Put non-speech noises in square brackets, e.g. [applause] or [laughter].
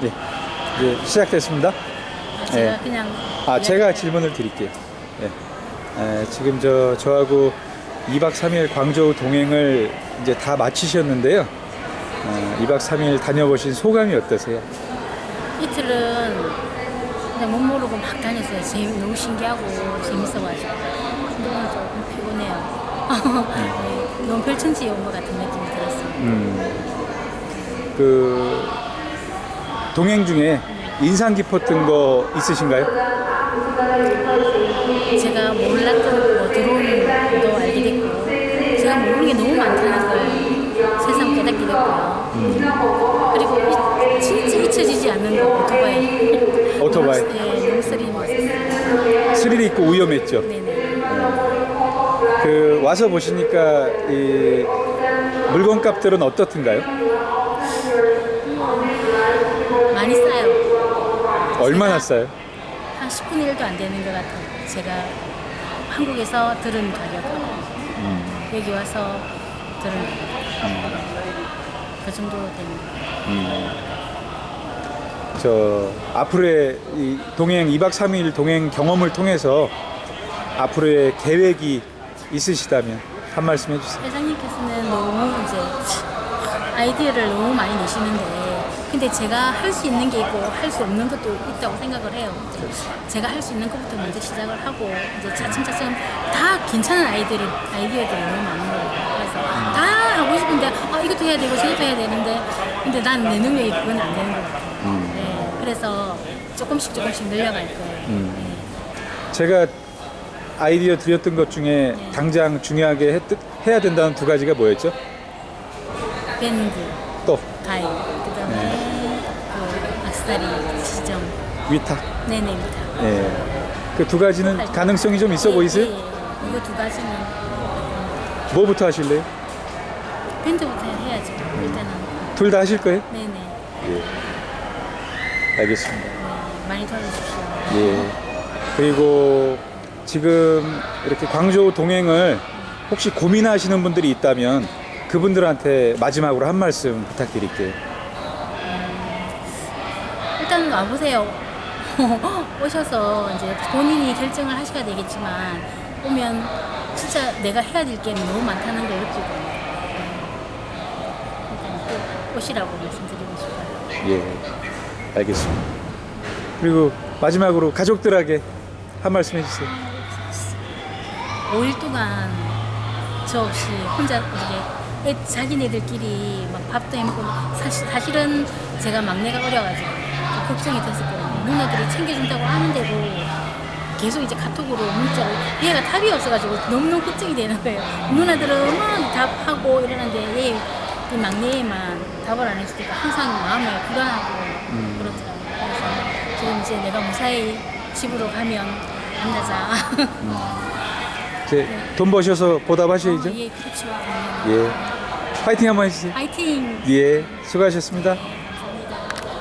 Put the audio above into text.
네. 이제 시작됐습니다. 제가 네. 그냥 아, 제가 질문을 드릴게요. 네. 에, 지금 저 저하고 2박 3일 광저우 동행을 이제 다 마치셨는데요. 어, 2박 3일 다녀보신 소감이 어떠세요? 이틀은 그냥 못 모르고 막 다녔어요. 재미 너무 신기하고 재밌어가지고. 근데 오늘 조금 피곤해요. [laughs] 네, 너무 별천지에 온 것 같은 느낌이 들었어요. 음, 그 동행 중에 인상 깊었던 거 있으신가요? 제가 몰랐던 뭐 드론 도 알게 됐고 제가 모르는 게 너무 많다는 걸 세상 깨닫게 됐고요. 그리고 이- 진짜 잊혀지지 않는 거 오토바이. [laughs] 오토바이. 네, 있었어요. 스릴 있고 위험했죠. 네네. 그 와서 보시니까 이 물건값들은 어떻든가요? 많이 싸요. 얼마나 싸요? 한 10분의 1도 안 되는 것 같아요. 제가 한국에서 들은 가격하고 음. 여기 와서 들은 가격. 그 정도 되는 것 같아요. 저 앞으로의 이 동행 2박 3일 동행 경험을 통해서 앞으로의 계획이 있으시다면 한 말씀 해주세요. 회장님께서는 너무 이제 아이디어를 너무 많이 내시는데 근데 제가 할 수 있는 게 있고 할 수 없는 것도 있다고 생각을 해요. 제가 할 수 있는 것부터 먼저 시작을 하고 이제 차츰차츰 다 괜찮은 아이들이 아이디어들이 너무 많은 거예요. 그래서 다 하고 싶은데 아 이것도 해야 되고 저것도 해야 되는데 근데 난 내 능력이 그건 안 되는 것 같아요. 네, 그래서 조금씩 조금씩 늘려갈 거예요. 음. 제가 아이디어 드렸던 것 중에 당장 중요하게 했, 해야 된다는 두 가지가 뭐였죠? 네. 밴드, 또 가이, 그다음에 그 악사리 지정, 위탁. 네네입니다. 예. 그 두 가지는 가능성이 좀 있어 보이세요? 예, 예. 이거 두 가지는 뭐부터 하실래요? 밴드부터 해야죠. 일단은 둘 다 하실 거예요? 네네 예. 알겠습니다. 네, 많이 도와주십시오. 예. 그리고 지금 이렇게 광저우 동행을 혹시 고민하시는 분들이 있다면 그분들한테 마지막으로 한 말씀 부탁드릴게요. 일단 와보세요. [laughs] 오셔서 이제 본인이 결정을 하셔야 되겠지만 오면 진짜 내가 해야 될 게 너무 많다는 걸 느끼고 네. 일단 꼭 오시라고 말씀드리고 싶어요. 예. 알겠습니다. 그리고 마지막으로 가족들에게 한 말씀 해주세요. 5일 동안 저 없이 혼자 이렇게 애, 자기네들끼리 막 밥도 해먹고 사실, 사실은 제가 막내가 어려가지고 좀 걱정이 됐었거든요. 누나들이 챙겨준다고 하는데도 계속 이제 카톡으로 문자로 얘가 답이 없어가지고 너무너무 걱정이 되는 거예요. 누나들은 막 답하고 이러는데 얘, 이 막내만 답을 안 해주니까 항상 마음이 불안하고 그렇더라고요. 그래서 지금 이제 내가 무사히 집으로 가면 만나자. [laughs] 이제 돈 버셔서 보답하셔야죠. 어, 예, 그렇죠. 예. 파이팅 한번 해주세요. 파이팅! 예. 수고하셨습니다.